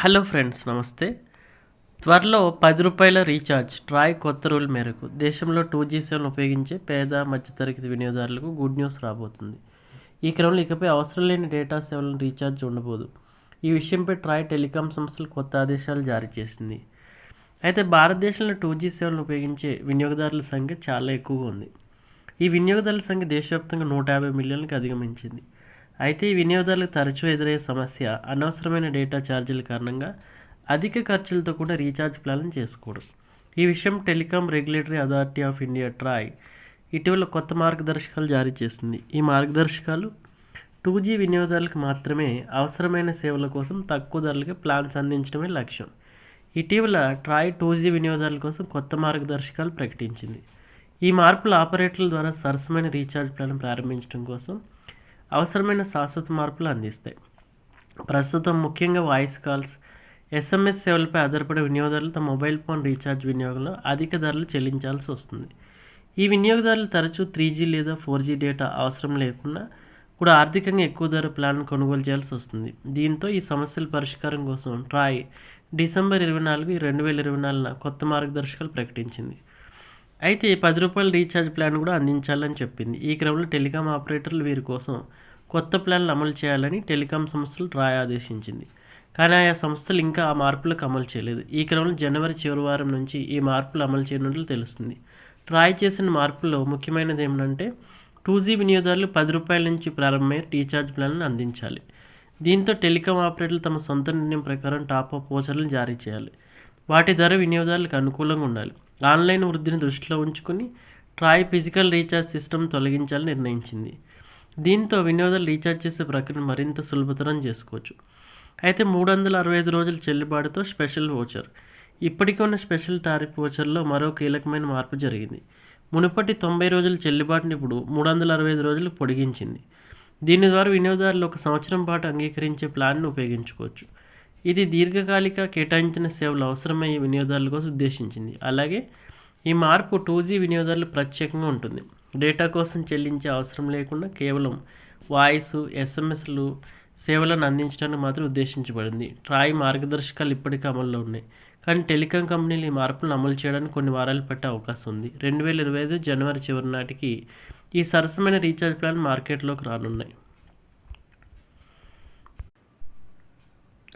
Hello friends నమస్తే. త్వరలో పది రూపాయల రీఛార్జ్ ట్రాయ్ కొత్త రూల్ మేరకు. దేశంలో టూ జీ సేవలను ఉపయోగించే పేద మధ్యతరగతి వినియోగదారులకు గుడ్ న్యూస్ రాబోతుంది. ఈ క్రమంలో ఇకపై అవసరం లేని డేటా సేవలను రీఛార్జ్ ఉండబోదు. ఈ విషయంపై ట్రాయ్ టెలికాం సంస్థలు కొత్త ఆదేశాలు జారీ చేసింది. అయితే భారతదేశంలో టూ జీ సేవలను ఉపయోగించే వినియోగదారుల సంఖ్య చాలా ఎక్కువగా ఉంది. ఈ వినియోగదారుల సంఖ్య దేశవ్యాప్తంగా నూట యాభై మిలియన్లకు అధిగమించింది. అయితే ఈ వినియోగదారులకు తరచూ ఎదురయ్యే సమస్య అనవసరమైన డేటా ఛార్జీల కారణంగా అధిక ఖర్చులతో కూడా రీఛార్జ్ ప్లాన్ చేసుకోవడం. ఈ విషయం telecom regulatory authority of India TRAI ఇటీవల కొత్త మార్గదర్శకాలు జారీ చేసింది. ఈ మార్గదర్శకాలు టూ జీ వినియోగదారులకు మాత్రమే అవసరమైన సేవల కోసం తక్కువ ధరలకి ప్లాన్స్ అందించడమే లక్ష్యం. ఇటీవల ట్రాయ్ టూ జీ వినియోగదారుల కోసం కొత్త మార్గదర్శకాలు ప్రకటించింది. ఈ మార్పులు ఆపరేటర్ల ద్వారా సరసమైన రీఛార్జ్ ప్లాన్ ప్రారంభించడం కోసం అవసరమైన శాశ్వత మార్పులు అందిస్తాయి. ప్రస్తుతం ముఖ్యంగా వాయిస్ కాల్స్ ఎస్ఎంఎస్ సేవలపై ఆధారపడే వినియోగదారులు తమ మొబైల్ ఫోన్ రీఛార్జ్ వినియోగంలో అధిక ధరలు చెల్లించాల్సి వస్తుంది. ఈ వినియోగదారులు తరచూ త్రీ జీ లేదా ఫోర్ జీ డేటా అవసరం లేకుండా కూడా ఆర్థికంగా ఎక్కువ ధర ప్లాన్ కొనుగోలు చేయాల్సి వస్తుంది. దీంతో ఈ సమస్యల పరిష్కారం కోసం ట్రాయ్ డిసెంబర్ ఇరవై నాలుగు రెండు వేల ఇరవై నాలుగున కొత్త మార్గదర్శకాలు ప్రకటించింది. అయితే పది రూపాయల రీఛార్జ్ ప్లాన్ కూడా అందించాలని చెప్పింది. ఈ క్రమంలో టెలికాం ఆపరేటర్లు వీరి కోసం కొత్త ప్లాన్లు అమలు చేయాలని టెలికాం సంస్థలు రాయ్ ఆదేశించింది కానీ ఆయా సంస్థలు ఇంకా ఆ మార్పులకు అమలు చేయలేదు. ఈ క్రమంలో జనవరి చివరి వారం నుంచి ఈ మార్పులు అమలు చేయనున్నట్లు తెలుస్తుంది. ట్రాయ్ చేసిన మార్పుల్లో ముఖ్యమైనది ఏమిటంటే టూ జీ వినియోగదారులు పది రూపాయల నుంచి ప్రారంభమై రీఛార్జ్ ప్లాన్లను అందించాలి. దీంతో టెలికాం ఆపరేటర్లు తమ సొంత నిర్ణయం ప్రకారం టాప్ అప్ ఓచర్లను జారీ చేయాలి. వాటి ధర వినియోగదారులకు అనుకూలంగా ఉండాలి. ఆన్లైన్ వృద్ధిని దృష్టిలో ఉంచుకుని ట్రాయ్ ఫిజికల్ రీఛార్జ్ సిస్టమ్ తొలగించాలని నిర్ణయించింది. దీంతో వినియోగదారులు రీఛార్జ్ చేసే ప్రక్రియను మరింత సులభతరం చేసుకోవచ్చు. అయితే మూడు వందల అరవై ఐదు రోజుల చెల్లుబాటుతో స్పెషల్ ఓచర్ ఇప్పటికే ఉన్న స్పెషల్ టారిఫ్ ఓచర్లో మరో కీలకమైన మార్పు జరిగింది. మునుపటి తొంభై రోజుల చెల్లుబాటుని ఇప్పుడు మూడు వందల అరవై ఐదు రోజులు పొడిగించింది. దీని ద్వారా వినియోగదారులు ఒక సంవత్సరం పాటు అంగీకరించే ప్లాన్ను ఉపయోగించుకోవచ్చు. ఇది దీర్ఘకాలిక కేటాయించిన సేవలు అవసరమయ్యే వినియోగదారుల కోసం ఉద్దేశించింది. అలాగే ఈ మార్పు టూ జీ వినియోగదారులు ప్రత్యేకంగా ఉంటుంది. డేటా కోసం చెల్లించే అవసరం లేకుండా కేవలం వాయిస్ ఎస్ఎంఎస్లు సేవలను అందించడానికి మాత్రం ఉద్దేశించబడింది. ట్రాయ్ మార్గదర్శకాలు ఇప్పటికీ అమల్లో ఉన్నాయి. కానీ టెలికాం కంపెనీలు ఈ మార్పులను అమలు చేయడానికి కొన్ని వారాలు పట్టే అవకాశం ఉంది. రెండు వేల ఇరవై ఐదు జనవరి చివరి నాటికి ఈ సరసమైన రీఛార్జ్ ప్లాన్ మార్కెట్లోకి రానున్నాయి.